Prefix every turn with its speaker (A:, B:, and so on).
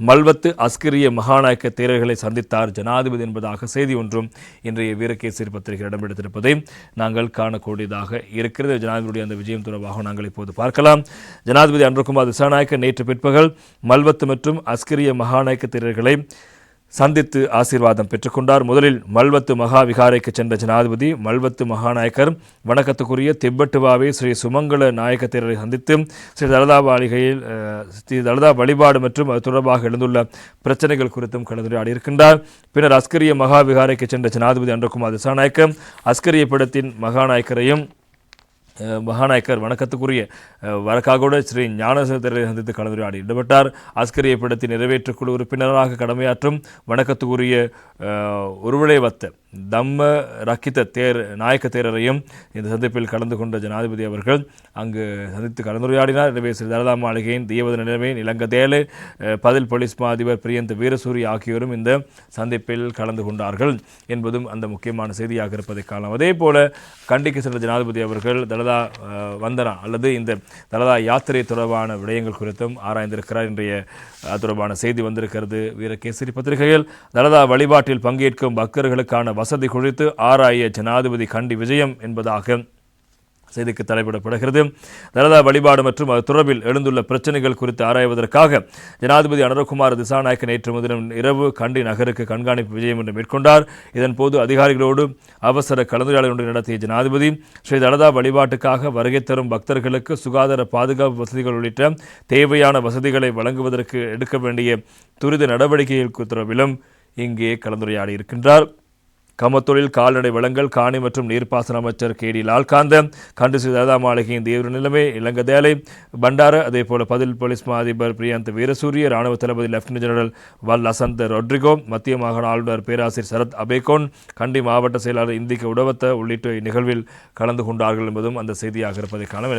A: மல்வத்து அஸ்கிரிய மகாநாயக்க தேரர்களை சந்தித்தார் ஜனாதிபதி என்பதாக செய்தி ஒன்றும் இன்றைய வீரகேசரி பத்திரிகை இடம்பெடுத்திருப்பதை நாங்கள் காணக்கூடியதாக இருக்கிறது. ஜனாதிபதியுடைய அந்த விஜயம் தொடர்பாக நாங்கள் இப்போது பார்க்கலாம். ஜனாதிபதி அன்றகுமார் திசாநாயக்க நேற்று பிற்பகல் மல்வத்து மற்றும் அஸ்கிரிய மகாநாயக்க தேரர்களை சந்தித்து ஆசீர்வாதம் பெற்றுக்கொண்டார். முதலில் மல்வத்து மகா விகாரைக்கு சென்ற ஜனாதிபதி மல்வத்து மகாநாயக்கர். வணக்கத்துக்குரிய திப்பட்டுவாவை ஸ்ரீ சுமங்கல நாயக்கத்தினரை சந்தித்து ஸ்ரீ தலதா மாளிகையில் ஸ்ரீ தலதா வழிபாடு மற்றும் அது தொடர்பாக எழுந்துள்ள பிரச்சனைகள் குறித்தும் கலந்துரையாடி இருக்கின்றார் பின்னர் அஸ்கரிய மகா விகாரைக்கு சென்ற ஜனாதிபதி அன்றகுமார் திசாநாயக்க அஸ்கரிய படத்தின் மகாநாயக்கரையும் மகாநாயக்கர் வணக்கத்துக்குரிய அஹ், ஸ்ரீ ஞானசேந்தரை சந்தித்து கலந்துரையாடி ஈடுபட்டார் ஆஸ்கரிய பீடத்தின் நிறைவேற்றுக்குழு உறுப்பினராக கடமையாற்றும் வணக்கத்துக்குரிய அஹ், வத்த தம்ம ரக்கித்த தேர் நாயக்க தேரரையும் இந்த சந்திப்பில் கலந்து கொண்ட ஜனாதிபதி அவர்கள் அங்கு சந்தித்து கலந்துரையாடினார். எனவே ஸ்ரீ தரதா மாளிகையின் தீபத நிலைமை இலங்கை தேலு பதில் போலீஸ் மா அதிபர் பிரியந்த வீரசூரி ஆகியோரும் இந்த சந்திப்பில் கலந்து கொண்டார்கள் என்பதும் அந்த முக்கியமான செய்தியாக இருப்பதை காணலாம். அதே போல கண்டிக்கு சென்ற ஜனாதிபதி அவர்கள் தலதா தலதா வந்தனா அல்லது இந்த தலதா யாத்திரை தொடர்பான விடயங்கள் குறித்தும் ஆராய்ந்திருக்கிறார். இன்றைய தொடர்பான செய்தி வந்திருக்கிறது. வீரகேசரி பத்திரிகையில் தலதா வழிபாட்டில் பங்கேற்கும் பக்தர்களுக்கான வசதி குறித்து ஆராய ஜனாதிபதி கண்டி விஜயம் என்பதாக செய்திக்கு தலைப்பிடப்படுகிறது. தலதா வழிபாடு மற்றும் அது தொடர்பில் எழுந்துள்ள பிரச்சனைகள் குறித்து ஆராய்வதற்காக ஜனாதிபதி அனுரகுமார் திசாநாயக்க நேற்று முன்தினம் இரவு கண்டி நகருக்கு கண்காணிப்பு விஜயம் என்று மேற்கொண்டார். இதன்போது அதிகாரிகளோடு அவசர கலந்துரையாடல் ஒன்று நடத்திய ஜனாதிபதி ஸ்ரீ தலதா வழிபாட்டுக்காக வருகை தரும் பக்தர்களுக்கு சுகாதார பாதுகாப்பு வசதிகள் உள்ளிட்ட தேவையான வசதிகளை வழங்குவதற்கு எடுக்க வேண்டிய துரித நடவடிக்கைகள் தொடர்பிலும் இங்கே கலந்துரையாடி இருக்கின்றார் கமத்தொழில் கால்நடை வளங்கள் காணி மற்றும் நீர்ப்பாசன அமைச்சர் கே டி லால்காந்த கண்டு ஸ்ரீ மாளிகையின் தீவிர நிலைமை இலங்கதேலை பண்டார அதே போல பதில் போலீஸ் மா அதிபர் பிரியாந்த் வீரசூரிய ராணுவ தளபதி லெப்டினன்ட் ஜெனரல் வல் லசந்த் ரொட்ரிகோ மத்திய மாகாண ஆளுநர் பேராசிரியர் சரத் அபேகோன் கண்டி மாவட்ட செயலாளர் இந்திக்கு உடவத்த உள்ளிட்ட இந்நிகழ்வில் கலந்து கொண்டார்கள் என்பதும் அந்த செய்தியாக இருப்பதை காண